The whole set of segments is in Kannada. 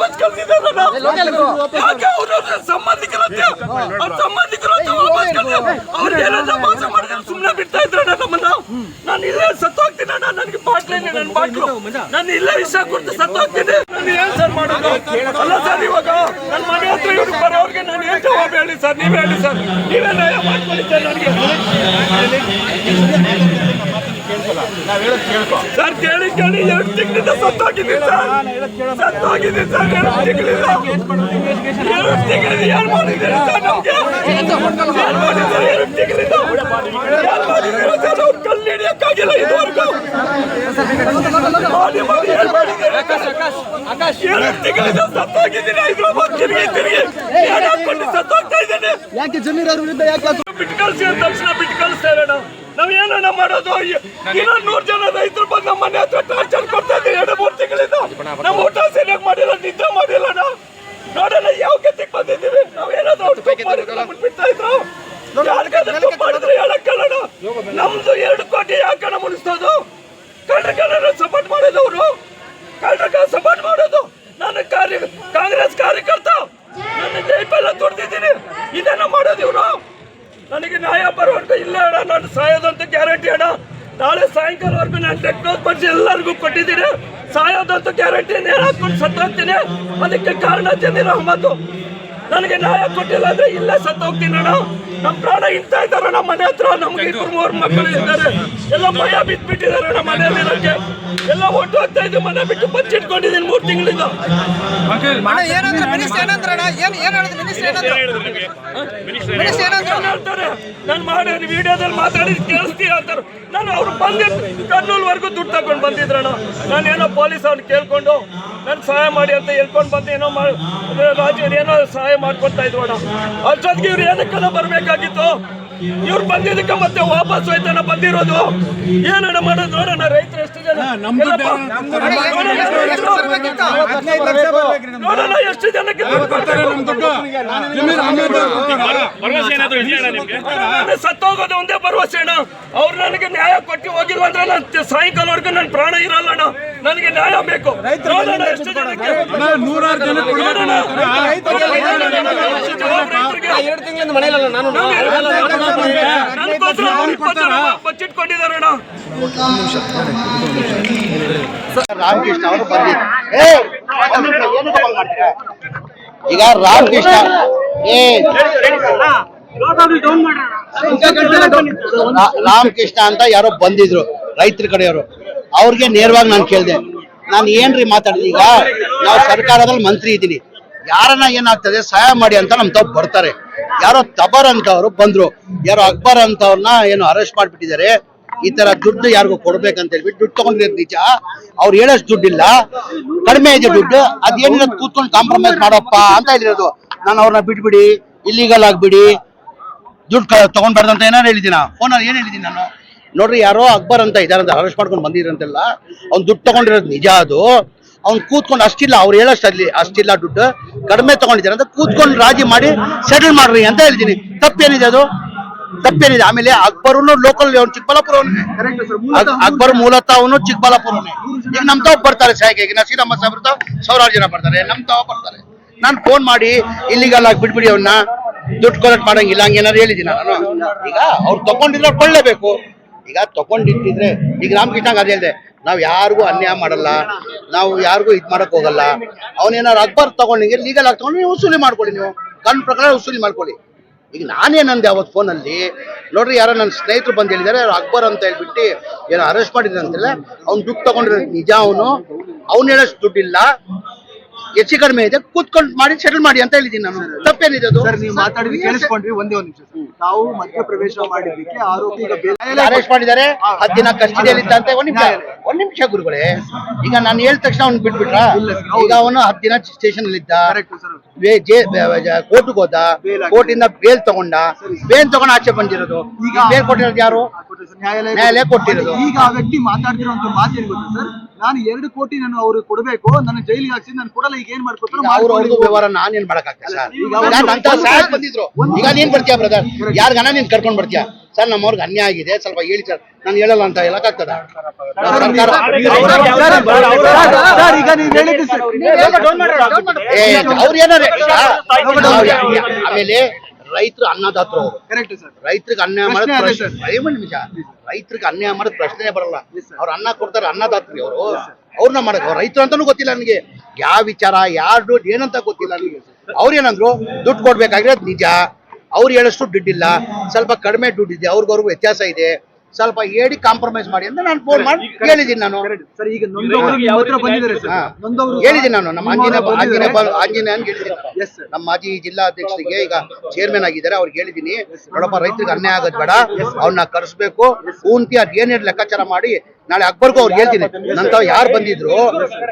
ವಾಪಸ್ ಅವ್ರ ಸಂಬಂಧಿಕರಂತೆ ಅವ್ರ ಸಂಬಂಧಿಕರಂತೆ ವಾಪಸ್ ಕಳ್ಸಿದ್ದಾರೆ ಅವ್ರಿಗೆ ಏನಾದ್ರು ಮೋಸ ಮಾಡಿದ್ರೆ ಸುಮ್ಮನೆ ಬಿಡ್ತಾ ಇದ್ರೆ ನಮ್ಮನ್ನ. ನಾನು ಇಲ್ಲೇ ಸತ್ತೋಗ್ತೀನಿ ಅಣ್ಣ. ನನಗೆ ಬಾಟ್ಲೇನೆ ನನ್ನ ಬಾಟ್ಲು. ನಾನು ಇಲ್ಲೇ ವಿಷ ಕೊಟ್ಟು ಸತ್ತೋಗ್ತೀನಿ. ನಾನು ಏನ್ ಸರ್ ಮಾಡೋದು? ಅಲ್ಲ ಸರ್ ಇವಾಗ ನನ್ನ ಮನೆ ಹತ್ರ ಇವ್ರು ಬರೋರ್ಗೆ ನಾನು ಏನ್ ಜವಾಬ್ ಹೇಳಿ ಸರ್? ನೀವ್ ಹೇಳಿ ಸರ್. ನೀವೇ ನ್ಯಾಯ ಮಾಡ್ಕೊಳ್ಳಿ ಸರ್ ನನಗೆ. ಸರ್ ಕೇಳಿ ಕೇಳಿ ಎರಡು ತಿಂಗಳಿಂದ ಸತ್ತೋಗಿದ್ದೀನಿ ಸರ್ ಸತ್ತೋಗಿದ್ದೀನಿ ಸರ್ ಎರಡು ತಿಂಗಳಿಂದ ಎರಡು ತಿಂಗಳಿಂದ ಏನ್ ಮಾಡಿದ್ದೀರಿ ಸರ್ ನಮ್ಗೆ ಏನ್ ಮಾಡಿದ್ದೀರಿ ಎರಡು ತಿಂಗಳಿಂದ ಏನ್ ಮಾಡಿದ್ದೀರಿ ಸರ್ ಅವ್ರು ಕಲ್ಲು ಹಿಡಿಯಕ್ಕಾಗಿಲ್ಲ ಇದುವರೆಗೂ ಮಾಡಿ ಮಾಡಿ ಏನ್ ಮಾಡಿದ್ದೀರಿ ಎರಡು ತಿಂಗಳಿಂದ ಸತ್ತೋಗಿದ್ದೀನಿ ಹೈದ್ರಾಬಾದ್ ತಿರುಗಿ ತಿರುಗಿ ಏನ್ ಹಾಕೊಂಡು ಸತ್ತೋಗ್ತಾ ಇದ್ದೀನಿ ಯಾಕೆ ಜಮೀರ ಅವ್ರ ವಿರುದ್ಧ ಯಾಕೆ ಬಿಟ್ಟು ಕಳ್ಸಿ ಅಂದ ತಕ್ಷಣ ಬಿಟ್ಟು ಕಳಿಸ್ತಾ ಇರೋಣ. ನಾವ್ ಏನಣ್ಣ ಮಾಡೋದು? ಇನ್ನೂ ನೂರ್ ಜನ ರೈತರು ಬಂದು ನಮ್ಮ ಮನೆ ಹತ್ರ ಟಾರ್ಚರ್ ಕೊಡ್ತಾ ಇದ್ದೀವಿ ಎರಡು ಮೂರು ತಿಂಗಳಿಂದ. ನಮ್ಮ ಊಟ ಸರಿಯಾಗಿ ಮಾಡಿಲ್ಲ ನಿದ್ದೆ ಮಾಡಿಲ್ಲ ನಾವು ನೋಡೋಣ ಯಾವ ಗತಿಗೆ ಬಂದಿದ್ದೀವಿ? ನಾವ್ ಏನಾದ್ರು ಅವ್ರು ಬಿಡ್ತಾ ಇದ್ರು ಮಾಡಿದ್ರೆ ಹೇಳಕ್ಕಲ್ಲಣ್ಣ. ನಮ್ದು ಎರಡು ಕೋಟಿ ಯಾಕಣ ಮುನಿಸ್ತೋದು ಕಳ್ಳಕಲ್ಲ ಸಪೋರ್ಟ್ ಮಾಡೋದವ್ರು ಕಳ್ಳಕ ಸಪೋರ್ಟ್ ಮಾಡೋದು. ನನ್ನ ಕಾರ್ಯ ಕಾಂಗ್ರೆಸ್ ಕಾರ್ಯಕರ್ತ. ನನ್ನ ಜೈಪೆಲ್ಲ ದುಡ್ದಿದ್ದೀನಿ ಇದನ್ನ ಮಾಡೋದು ಇವ್ರು. ನನಗೆ ನ್ಯಾಯ ಬರುವಂತ ಇಲ್ಲ ಅಣ್ಣ. ನಾನು ಸಾಯೋದಂತ ಗ್ಯಾರಂಟಿ ಅಣ್ಣ. ನಾಳೆ ಸಾಯಂಕಾಲವರೆಗೂ ನಾನು ಟೆಕ್ನೋಸ್ ಪಡಿಸಿ ಎಲ್ಲರಿಗೂ ಕೊಟ್ಟಿದ್ದೀನಿ. ಸಾಯೋದಂತ ಗ್ಯಾರಂಟಿ ನೇರ ಹಾಕೊಂಡು ಅದಕ್ಕೆ ಕಾರಣ ಜಮೀರ್ ಅಹಮದ್. ನನಗೆ ನ್ಯಾಯ ಕೊಟ್ಟಿಲ್ಲ ಅಂದ್ರೆ ಇಲ್ಲೇ ಸತ್ತೋಗ್ತೀನಿ ಅಣ್ಣ. ನಮ್ಮ ಪ್ರಾಣ ಇಂತ ಇದ್ದಾರೆ ನಮ್ಮ ಮನೆ ಹತ್ರ ನಮ್ಗೆ ಇಬ್ಬರು ಮೂರು ಮಕ್ಕಳು ಇದ್ದಾರೆ. ಎಲ್ಲ ಭಯ ಬಿದ್ದ್ಬಿಟ್ಟಿದ್ದಾರೆ ನಮ್ಮ ಮನೆಯಲ್ಲಿ ಇರೋಕ್ಕೆ ಎಲ್ಲ ಒಟ್ಟು ಹೋಗ್ತಾ ಇದ್ದು ಮನೆ ಬಿಟ್ಟು ಬಚ್ಚಿಟ್ಕೊಂಡಿದ್ದೀನಿ ಮೂರು ತಿಂಗಳಿಂದ. ಅಣ್ಣ ಏನಂದ್ರೆ ಮಿನಿಸ್ಟರ್ ಏನಂದ್ರೆ ಅಣ್ಣ ಏನ್ ಏನ್ ಹೇಳಿದ್ರು ಮಿನಿಸ್ಟರ್ ಏನಂದ್ರೆ ಮಿನಿಸ್ಟರ್ ಏನಂದ್ರೆ? ಏನ್ ಹೇಳ್ತಾರೆ? ನಾನು ಮಾಡಿ ವಿಡಿಯೋದಲ್ಲಿ ಮಾತಾಡಿ ಕೇಳಿಸ್ತೀಯ ಅಂತಾರೆ. ನಾನು ಅವ್ರು ಬಂದಿದ್ದು ಕರ್ನೂಲ್ವರೆಗೂ ದುಡ್ಡು ತಗೊಂಡು ಬಂದಿದ್ರಣ್ಣ. ನಾನು ಏನೋ ಪೊಲೀಸ್ ಅವ್ನು ಕೇಳ್ಕೊಂಡು ನಾನು ಸಹಾಯ ಮಾಡಿ ಅಂತ ಹೇಳ್ಕೊಂಡು ಬಂದು ಏನೋ ಮಾಡಿ ರಾಜ್ಯ ಏನೋ ಸಹಾಯ ಮಾಡ್ಕೊಡ್ತಾ ಇದ್ವಣ ಅಷ್ಟೊತ್ತಿಗೆ ಇವ್ರು ಏನಕ್ಕೆಲ್ಲ ಬರಬೇಕಾಗಿತ್ತು? ಇವ್ರು ಬಂದಿದ್ದಕ್ಕೆ ಮತ್ತೆ ವಾಪಸ್ ಹೋಯ್ತಾನ ಬಂದಿರೋದು. ಏನಣ್ಣ ಮಾಡೋದು ನೋಡೋಣ ರೈತರು ಎಷ್ಟು ಜನ. ನೋಡೋಣ, ನೋಡೋಣ ಎಷ್ಟು ಜನಕ್ಕೆ ಸತ್ತೋಗೋದು ಒಂದೇ ಭರವಸೆ ಅಣ್ಣ ಅವ್ರು ನನಗೆ ನ್ಯಾಯ ಕೊಟ್ಟು ಹೋಗಿಲ್ವ ಅಂದ್ರೆ ನಾನು ಸಾಯಂಕಾಲವರೆಗೂ ನನ್ನ ಪ್ರಾಣ ಇರಲ್ಲ ಅಣ್ಣ. ನನಗೆ ನ್ಯಾಯ ಬೇಕು. ನೋಡೋಣ ಎಷ್ಟು ಜನಕ್ಕೆ. ನೂರಾರು ಜನ ನೋಡೋಣ. ಎರಡು ತಿಂಗಳಿಂದ ಮನೆಯಲ್ಲ ನಾನು ಇಪ್ಪತ್ತು ಅಣ್ಣ ರಾಮಕೃಷ್ಣ ಅವರು ಮಾಡ್ತೀರಾ? ಈಗ ರಾಮಕೃಷ್ಣ. ಏ. ರಾಮಕೃಷ್ಣ ಅಂತ ಯಾರೋ ಬಂದಿದ್ರು, ರೈತರ ಕಡೆಯವರು. ಅವ್ರಿಗೆ ನೇರವಾಗಿ ನಾನು ಕೇಳಿದೆ. ನಾನು ಏನ್ರಿ ಮಾತಾಡಿದೆ? ಈಗ ನಾವು ಸರ್ಕಾರದಲ್ಲಿ ಮಂತ್ರಿ ಇದ್ದೀನಿ. ಯಾರನ್ನ ಏನಾಗ್ತದೆ ಸಹಾಯ ಮಾಡಿ ಅಂತ ನಮ್ ತಾವ್ ಬರ್ತಾರೆ. ಯಾರೋ ತಬರ್ ಅಂತ ಅವರು ಬಂದ್ರು. ಯಾರೋ ಅಕ್ಬರ್ ಅಂತವ್ರನ್ನ ಏನು ಅರೆಸ್ಟ್ ಮಾಡ್ಬಿಟ್ಟಿದ್ದಾರೆ. ಈ ತರ ದುಡ್ಡು ಯಾರಿಗೂ ಕೊಡ್ಬೇಕಂತ ಹೇಳ್ಬಿಟ್ಟು ದುಡ್ಡು ತಗೊಂಡಿರೋದು ನಿಜ. ಅವ್ರು ಹೇಳೋಷ್ಟು ದುಡ್ಡಿಲ್ಲ. ಕಡಿಮೆ ಇದೆ ದುಡ್ಡು. ಅದೇನಿಲ್ಲ ಕೂತ್ಕೊಂಡು ಕಾಂಪ್ರಮೈಸ್ ಮಾಡಪ್ಪ ಅಂತ ಹೇಳಿರೋದು. ನಾನು ಅವ್ರನ್ನ ಬಿಟ್ಬಿಡಿ. ಇಲ್ಲಿಗಲ್ ಆಗ್ಬಿಡಿ. ದುಡ್ಡು ತಗೊಂಡ್ಬಾರ್ದು ಅಂತ ಏನಾರು ಹೇಳಿದ್ದೀನ? ಫೋನಲ್ಲಿ ಏನ್ ಹೇಳಿದ್ದೀನಿ ನಾನು? ನೋಡ್ರಿ, ಯಾರೋ ಅಕ್ಬರ್ ಅಂತ ಇದಾರಂತ ಅರೆಸ್ಟ್ ಮಾಡ್ಕೊಂಡು ಬಂದಿರಂತೆಲ್ಲ ಅವ್ನು ದುಡ್ಡು ತಗೊಂಡಿರೋದು ನಿಜ ಅದು. ಅವ್ನು ಕೂತ್ಕೊಂಡು ಅಷ್ಟಿಲ್ಲ ಅವ್ರು ಹೇಳೋಷ್ಟು ಅಲ್ಲಿ ಅಷ್ಟಿಲ್ಲ ದುಡ್ಡು ಕಡಿಮೆ ತಗೊಂಡಿದ್ದಾರೆ ಅಂತ ಕೂತ್ಕೊಂಡು ರಾಜಿ ಮಾಡಿ ಸೆಟಲ್ ಮಾಡ್ರಿ ಅಂತ ಹೇಳ್ತೀನಿ. ತಪ್ಪೇನಿದೆ ಅದು? ತಪ್ಪೇನಿದೆ? ಆಮೇಲೆ ಅಕ್ಬರ್ನು ಲೋಕಲ್ ಚಿಕ್ಕಬಳ್ಳಾಪುರ ಅಕ್ಬರ್ ಮೂಲತಃ ಅವನು ಚಿಕ್ಕಬಳ್ಳಾಪುರನೇ ಈಗ ನಮ್ ತಾವ್ ಬರ್ತಾರೆ ಸಾಯಿಗೆ ಈಗ ನಸೀರಮ್ಮ ಸಾಹೇಬ್ರ ತಾವ್ ಸಾವಿರಾರು ಜನ ಬರ್ತಾರೆ. ನಮ್ ತಾವ ಬರ್ತಾರೆ. ನಾನು ಫೋನ್ ಮಾಡಿ ಇಲ್ಲಿಗಲ್ಲ ಬಿಟ್ಬಿಡಿ ಅವನ್ನ ದುಡ್ಡು ಕಲೆಕ್ಟ್ ಮಾಡಂಗಿಲ್ಲ ಹಂಗೇನಾರು ಹೇಳಿದ್ದೀನಿ ನಾನು. ಈಗ ಅವ್ರು ತಗೊಂಡಿದ್ರೆ ಕೊಳ್ಳೇಬೇಕು ಈಗ ತಗೊಂಡಿಟ್ಟಿದ್ರೆ ಈಗ ರಾಮಕೃಷ್ಣ ಅದೇ ಹೇಳಿದೆ ನಾವು ಯಾರಿಗೂ ಅನ್ಯಾಯ ಮಾಡಲ್ಲ, ನಾವು ಯಾರಿಗೂ ಇದು ಮಾಡಕ್ ಹೋಗಲ್ಲ. ಅವನೇನಾರು ಅಕ್ಬರ್ ತಗೊಂಡಿಗೆ ಲೀಗಲ್ ಆಗಿ ತಗೊಂಡು ನೀವು ವಸೂಲಿ ಮಾಡ್ಕೊಳ್ಳಿ ನೀವು. ಕಣ್ಣು ಪ್ರಕಾರ ವಸೂಲಿ ಮಾಡ್ಕೊಳ್ಳಿ. ಈಗ ನಾನೇನಂದೆ ಅವತ್ತು ಫೋನಲ್ಲಿ ನೋಡ್ರಿ, ಯಾರೋ ನನ್ನ ಸ್ನೇಹಿತರು ಬಂದು ಹೇಳಿದ್ದಾರೆ ಅಕ್ಬರ್ ಅಂತ ಹೇಳ್ಬಿಟ್ಟು ಏನೋ ಅರೆಸ್ಟ್ ಮಾಡಿದ್ರೆ ಅವ್ನು ದುಡ್ಡು ತಗೊಂಡಿರೋ ನಿಜ ಅವನು? ಅವ್ನು ಹೇಳೋಷ್ಟು ದುಡ್ಡಿಲ್ಲ. ಹೆಚ್ಚು ಕಡಿಮೆ ಇದೆ. ಕೂತ್ಕೊಂಡು ಮಾಡಿ ಸೆಟಲ್ ಮಾಡಿ ಅಂತ ಹೇಳಿದ್ದೀನಿ ನಾನು. ತಪ್ಪೇನಿದೆ ಅದು? ಸರ್ ನೀವು ಒಂದೇ ಒಂದು ನಿಮಿಷ ಸರ್. ತಾವು ಮಧ್ಯ ಪ್ರವೇಶ ಮಾಡಿದ್ದಕ್ಕೆ ಆರೋಪಿ ಈಗ ಬೇರೆ ಅರೆಸ್ಟ್ ಮಾಡಿದ್ದಾರೆ. ಹತ್ತು ದಿನ ಕಸ್ಟಡಿಯಲ್ಲಿ ಅಂತ ಒಂದ್ ನಿಮಿಷ ಒಂದ್ ನಿಮಿಷ ಗುರುಗಳೇ. ಈಗ ನಾನು ಹೇಳಿದ ತಕ್ಷಣ ಅವ್ನು ಬಿಟ್ಬಿಟ್ರ? ಈಗ ಅವನು ಹತ್ತು ದಿನ ಸ್ಟೇಷನ್ ಅಲ್ಲಿ ಇದ್ದ ಸರ್ ಕೋರ್ಟ್ಗೆ ಹೋದ. ಕೋರ್ಟಿಂದ ಬೇಲ್ ತಗೊಂಡ. ಬೇಲ್ ತಗೊಂಡು ಆಚೆ ಬಂದಿರೋದು. ಈಗ ಬೇಲ್ ಕೊಟ್ಟಿರೋದು ಯಾರು? ನ್ಯಾಯಾಲಯ ಕೊಟ್ಟಿರೋದು. ಈಗ ಆ ವ್ಯಕ್ತಿ ಮಾತಾಡ್ತಿರೋಂತ ಮಾತು ಏನ್ ಗೊತ್ತಾ ಸರ್? ನಾನು ಎರಡು ಕೋಟಿ ನಾನು ಅವ್ರಿಗೆ ಕೊಡಬೇಕು ನನ್ನ ಜೈಲಿಗೆ ಹಾಕ್ಸಿ ನಾನು ಕೊಡಲ್ಲ ಈಗ ಏನ್ ಮಾಡ್ಕೊತಾರೋ. ವ್ಯವಹಾರ ಮಾಡಕ್ಕಾಗ್ತದೆ ಈಗ ಈಗ ಒಂದು- ಬಂದಿದ್ರು. ಈಗ ನೀನ್ ಬರ್ತೀಯ ಬ್ರದರ್ ಯಾರ್ಗನ ನೀನ್ ಕರ್ಕೊಂಡ್ ಬರ್ತೀಯ? ಸರ್ ನಮ್ಮವ್ರಿಗೆ ಅನ್ಯಾಯ ಆಗಿದೆ ಸ್ವಲ್ಪ ಹೇಳಿ ಸರ್. ನಾನು ಹೇಳಲ್ಲ ಅಂತ ಹೇಳಕ್ಕಾಗ್ತದ? ಅವ್ರು ಏನಾರ ಆಮೇಲೆ ರೈತರು ಅನ್ನದಾತರು ಅವರು. ಕರೆಕ್ಟ್ ಸರ್ ರೈತರಿಗೆ ಅನ್ಯಾಯ ಮಾಡೋದು ಪ್ರಶ್ನೆ. ಅದೇ ನಿಮಿಷ. ರೈತರಿಗೆ ಅನ್ಯಾಯ ಮಾಡೋದು ಪ್ರಶ್ನೆ ಬರಲ್ಲ. ಅವ್ರು ಅನ್ನ ಕೊಡ್ತಾರೆ ಅನ್ನದಾತ್ರಿ ಅವರು. ಅವ್ರನ್ನ ಮಾಡಕ್ ಅವ್ರು ರೈತರು ಅಂತಾನು ಗೊತ್ತಿಲ್ಲ ನನಗೆ. ಯಾವ ವಿಚಾರ ಯಾರು ಏನಂತ ಗೊತ್ತಿಲ್ಲ ನನಗೆ. ಅವ್ರು ಏನಂದ್ರು ದುಡ್ಡು ಕೊಡ್ಬೇಕಾಗಿರೋದು ನಿಜ. ಅವ್ರು ಹೇಳಷ್ಟು ದುಡ್ಡಿಲ್ಲ. ಸ್ವಲ್ಪ ಕಡಿಮೆ ದುಡ್ಡಿದೆ. ಅವ್ರಿಗವ್ರಿಗೂ ವ್ಯತ್ಯಾಸ ಇದೆ. ಸ್ವಲ್ಪ ಹೇಳಿ ಕಾಂಪ್ರಮೈಸ್ ಮಾಡಿ ಅಂತ ನಾನು ಫೋನ್ ಮಾಡಿ ಹೇಳಿದ್ದೀನಿ ನಾನು. ಸರ್ ಈಗ ನೊಂದವರು ನಿಮ್ಮ ಬಂದಿದ್ದಾರೆ ಸರ್. ಹಾ. ಹೇಳಿದ್ದೀನಿ ನಾನು ನಮ್ಮ ಆಂಜನೇಯ ಆಂಜನೇಯ ಅಂತ ಹೇಳಿದ್ದೀನಿ. ನಮ್ಮ ಮಾಜಿ ಜಿಲ್ಲಾಧ್ಯಕ್ಷರಿಗೆ ಈಗ ಚೇರ್ಮನ್ ಆಗಿದ್ದಾರೆ ಅವ್ರಿಗೆ ಹೇಳಿದ್ದೀನಿ ನೋಡಪ್ಪ ರೈತರಿಗೆ ಅನ್ಯಾಯ ಆಗೋದ್ ಬೇಡ ಅವ್ರನ್ನ ಕರೆಸ್ಬೇಕು ಕೂಂತಿ ಅದ್ ಏನೇನು ಲೆಕ್ಕಾಚಾರ ಮಾಡಿ ನಾಳೆ ಅಕ್ಬರ್ಗೂ ಅವ್ರಿಗೆ ಹೇಳ್ತೀನಿ ನಂತ ಯಾರು ಬಂದಿದ್ರು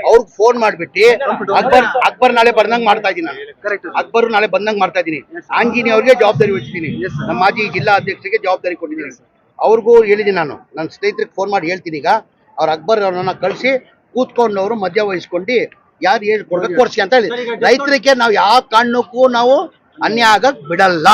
ಅವ್ರಿಗೆ ಫೋನ್ ಮಾಡ್ಬಿಟ್ಟು ಅಕ್ಬರ್ ಅಕ್ಬರ್ ನಾಳೆ ಬಂದಂಗ್ ಮಾಡ್ತಾ ಇದ್ದೀನಿ ನಾನು. ಅಕ್ಬರ್ ನಾಳೆ ಬಂದಂಗ್ ಮಾಡ್ತಾ ಇದ್ದೀನಿ. ಆಂಜನೇಯ ಅವ್ರಿಗೆ ಜವಾಬ್ದಾರಿ ವಹಿಸ್ತೀನಿ. ನಮ್ಮ ಮಾಜಿ ಜಿಲ್ಲಾ ಅಧ್ಯಕ್ಷರಿಗೆ ಜವಾಬ್ದಾರಿ ಕೊಟ್ಟಿದ್ದೀನಿ. ಅವ್ರಿಗೂ ಹೇಳಿದ್ದೀನಿ ನಾನು ನನ್ನ ಸ್ನೇಹಿತರಿಗೆ ಫೋನ್ ಮಾಡಿ ಹೇಳ್ತೀನಿ ಈಗ ಅವ್ರ ಅಕ್ಬರ್ ಅವ್ರನ್ನ ಕಳಿಸಿ ಕೂತ್ಕೊಂಡು ಅವರು ಮಧ್ಯ ವಹಿಸ್ಕೊಂಡು ಯಾರು ಏನು ಕೊಡ್ಬೇಕು ಕೊಡ್ಸಿ ಅಂತ ಹೇಳಿ ರೈತರಿಗೆ ನಾವು ಯಾವ ಕಾರಣಕ್ಕೂ ನಾವು ಅನ್ಯಾಯ ಆಗಕ್ ಬಿಡಲ್ಲ